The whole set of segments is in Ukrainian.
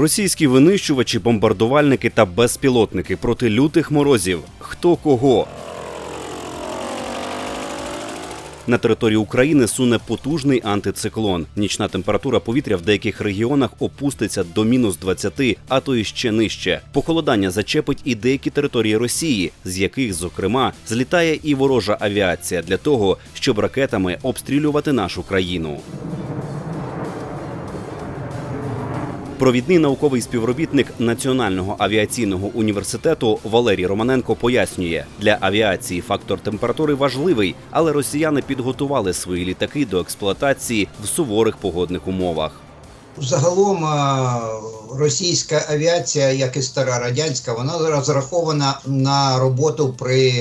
Російські винищувачі, бомбардувальники та безпілотники проти лютих морозів. Хто кого? На території України суне потужний антициклон. Нічна температура повітря в деяких регіонах опуститься до мінус 20, а то і ще нижче. Похолодання зачепить і деякі території Росії, з яких, зокрема, злітає і ворожа авіація для того, щоб ракетами обстрілювати нашу країну. Провідний науковий співробітник Національного авіаційного університету Валерій Романенко пояснює, для авіації фактор температури важливий, але росіяни підготували свої літаки до експлуатації в суворих погодних умовах. Загалом російська авіація, як і стара радянська, вона розрахована на роботу при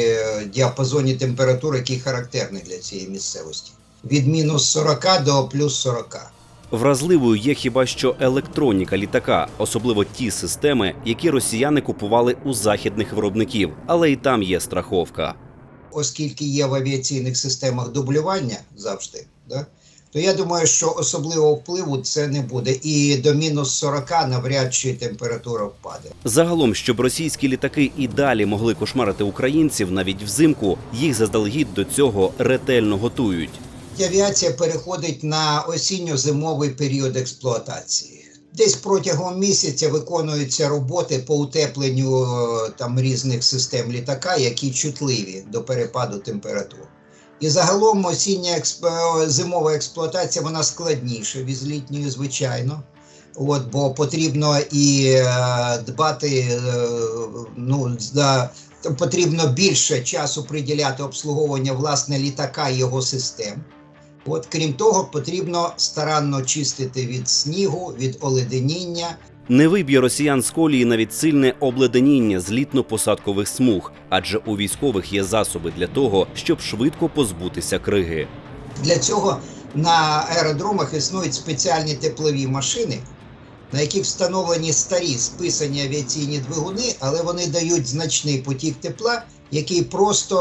діапазоні температур, який характерний для цієї місцевості. Від мінус 40 до плюс 40. Вразливою є хіба що електроніка літака, особливо ті системи, які росіяни купували у західних виробників, але і там є страховка. Оскільки є в авіаційних системах дублювання завжди, да, то я думаю, що особливого впливу це не буде. І до мінус 40 навряд чи температура впаде. Загалом, щоб російські літаки і далі могли кошмарити українців навіть взимку, їх заздалегідь до цього ретельно готують. Авіація переходить на осінньо-зимовий період експлуатації. Десь протягом місяця виконуються роботи по утепленню е, там різних систем літака, які чутливі до перепаду температур. І загалом осіння експ... е, зимова експлуатація вона складніша від літньої, звичайно. От, бо потрібно і е, дбати, е, ну, за, потрібно більше часу приділяти обслуговування власне літака і його систем. От, крім того, потрібно старанно чистити від снігу, від оледеніння. Не виб'є росіян з колії навіть сильне обледеніння злітно-посадкових смуг, адже у військових є засоби для того, щоб швидко позбутися криги. Для цього на аеродромах існують спеціальні теплові машини, на яких встановлені старі списані авіаційні двигуни, але вони дають значний потік тепла, який просто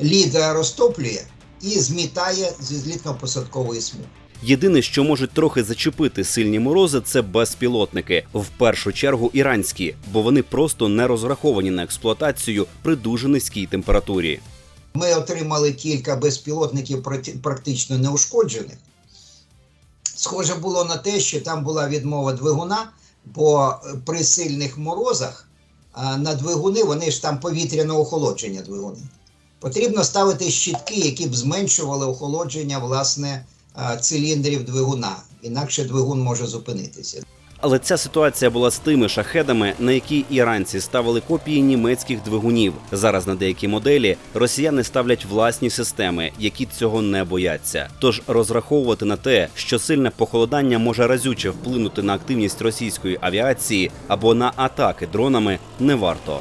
е, лід розтоплює і змітає зі злітно-посадкової смуги. Єдине, що можуть трохи зачепити сильні морози, це безпілотники, в першу чергу іранські, бо вони просто не розраховані на експлуатацію при дуже низькій температурі. Ми отримали кілька безпілотників практично неушкоджених. Схоже було на те, що там була відмова двигуна, бо е, при сильних морозах на двигуни вони ж там повітряне охолодження двигуни. Потрібно ставити щитки, які б зменшували охолодження власне циліндрів двигуна. Інакше двигун може зупинитися. Але ця ситуація була з тими шахедами, на які іранці ставили копії німецьких двигунів. Зараз на деякі моделі росіяни ставлять власні системи, які цього не бояться. Тож розраховувати на те, що сильне похолодання може разюче вплинути на активність російської авіації або на атаки дронами, не варто.